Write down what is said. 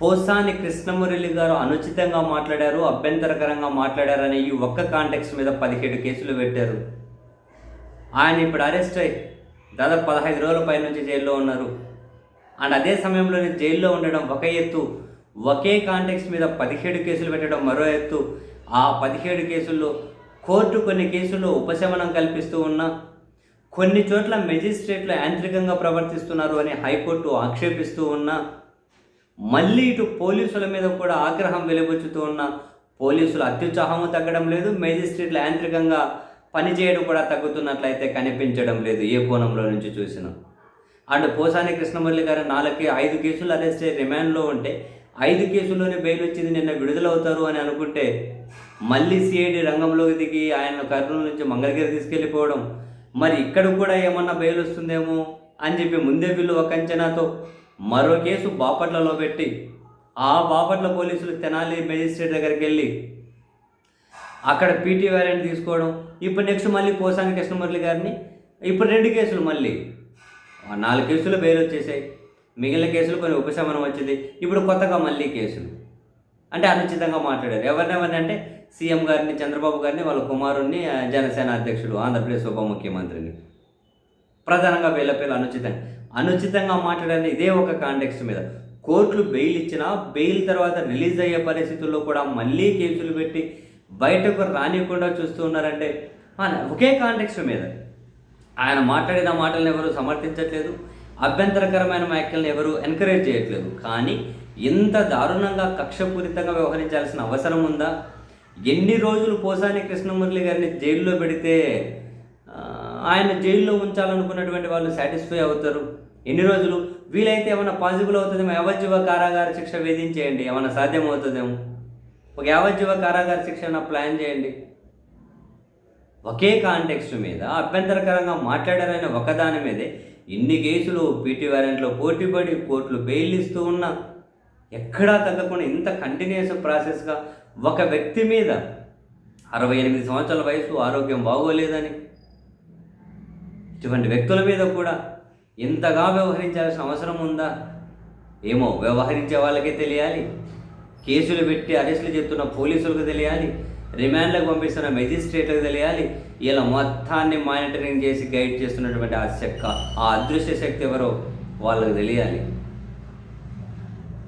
పోసాని కృష్ణమురళి గారు అనుచితంగా మాట్లాడారు అభ్యంతరకరంగా మాట్లాడారనే ఈ ఒక్క కాంటెక్స్ మీద పదిహేడు కేసులు పెట్టారు. ఆయన ఇప్పుడు అరెస్ట్ అయ్యి దాదాపు పదహైదు రోజుల పై నుంచి జైల్లో ఉన్నారు. అండ్ అదే సమయంలోనే జైల్లో ఉండడం ఒక ఎత్తు ఒకే కాంటెక్స్ మీద పదిహేడు కేసులు పెట్టడం మరో ఎత్తు. ఆ పదిహేడు కేసుల్లో కోర్టు కొన్ని కేసుల్లో ఉపశమనం కల్పిస్తూ ఉన్నా కొన్ని చోట్ల మెజిస్ట్రేట్లు యాంత్రికంగా ప్రవర్తిస్తున్నారు అని హైకోర్టు ఆక్షేపిస్తూ ఉన్నా మళ్ళీ ఇటు పోలీసుల మీద కూడా ఆగ్రహం వెలువచ్చుతూ ఉన్న పోలీసుల అత్యుత్సాహము తగ్గడం లేదు మేజిస్ట్రేట్లు యాంత్రికంగా పనిచేయడం కూడా తగ్గుతున్నట్లయితే కనిపించడం లేదు ఏ కోణంలో నుంచి చూసినా. అండ్ పోసాని కృష్ణమురళి గారు నాలుగు ఐదు కేసులు అరెస్ట్ అయ్యి రిమాండ్లో ఉంటే ఐదు కేసుల్లోనే బెయిల్ వచ్చింది నిన్న విడుదలవుతారు అని అనుకుంటే మళ్ళీ సిఐడి రంగంలోకి దిగి ఆయన కర్నూలు నుంచి మంగళగిరి తీసుకెళ్ళిపోవడం. మరి ఇక్కడ కూడా ఏమన్నా బెయిల్ వస్తుందేమో అని చెప్పి ముందే వీళ్ళు ఒక అంచనాతో మరో కేసు బాపట్లలో పెట్టి ఆ బాపట్ల పోలీసులు తెనాలి మేజిస్ట్రేట్ దగ్గరికి వెళ్ళి అక్కడ పీటీ వారెంట్ తీసుకోవడం ఇప్పుడు నెక్స్ట్ మళ్ళీ పోసాని కృష్ణమురళి గారిని ఇప్పుడు రెండు కేసులు మళ్ళీ. నాలుగు కేసులు బెయిల్ వచ్చేసాయి. మిగిలిన కేసులు కొన్ని ఉపశమనం వచ్చింది. ఇప్పుడు కొత్తగా మళ్ళీ కేసులు. అంటే అనుచితంగా మాట్లాడారు. ఎవరినెవరిని అంటే సీఎం గారిని చంద్రబాబు గారిని వాళ్ళ కుమారుణ్ణి జనసేన అధ్యక్షుడు ఆంధ్రప్రదేశ్ ఉప ముఖ్యమంత్రిని. ప్రధానంగా వీళ్ళ పేర్లు అనుచితంగా అనుచితంగా మాట్లాడని ఇదే ఒక కాంటెక్స్ట్ మీద. కోర్టులు బెయిల్ ఇచ్చినా బెయిల్ తర్వాత రిలీజ్ అయ్యే పరిస్థితుల్లో కూడా మళ్ళీ కేసులు పెట్టి బయటకు రానియకుండా చూస్తూ ఉన్నారంటే ఒకే కాంటెక్స్ట్ మీద. ఆయన మాట్లాడిన మాటలను ఎవరు సమర్థించట్లేదు. అభ్యంతరకరమైన వ్యాఖ్యలను ఎవరు ఎంకరేజ్ చేయట్లేదు. కానీ ఇంత దారుణంగా కక్షపూరితంగా వ్యవహరించాల్సిన అవసరం ఉందా? ఎన్ని రోజులు పోసాని కృష్ణమురళి గారిని జైల్లో పెడితే ఆయన జైల్లో ఉంచాలనుకున్నటువంటి వాళ్ళు సాటిస్ఫై అవుతారు? ఎన్ని రోజులు? వీలైతే ఏమైనా పాసిబుల్ అవుతుందేమో? యావజ్జీవ కారాగార శిక్ష విధించేయండి. ఏమైనా సాధ్యమవుతుందేమో? ఒక యావజ్జీవ కారాగార శిక్షణ ప్లాన్ చేయండి. ఒకే కాంటెక్స్ట్ మీద అభ్యంతరకరంగా మాట్లాడారనే ఒకదాని మీదే ఇన్ని కేసులు పీటీ వారెంట్లో పోటీపడి కోర్టులు బెయిల్ ఇస్తూ ఉన్నా ఎక్కడా తగ్గకుండా ఇంత కంటిన్యూస్ ప్రాసెస్గా ఒక వ్యక్తి మీద అరవై ఎనిమిది సంవత్సరాల వయసు ఆరోగ్యం బాగోలేదని ఇటువంటి వ్యక్తుల మీద కూడా ఇంతగా వ్యవహరించాల్సిన అవసరం ఉందా? ఏమో వ్యవహరించే వాళ్ళకే తెలియాలి. కేసులు పెట్టి అరెస్టులు చెప్తున్న పోలీసులకు తెలియాలి. రిమాండ్లకు పంపిస్తున్న మెజిస్ట్రేట్లకు తెలియాలి. ఇలా మొత్తాన్ని మానిటరింగ్ చేసి గైడ్ చేస్తున్నటువంటి ఆ శక్తి ఆ అదృశ్య శక్తి ఎవరో వాళ్ళకి తెలియాలి.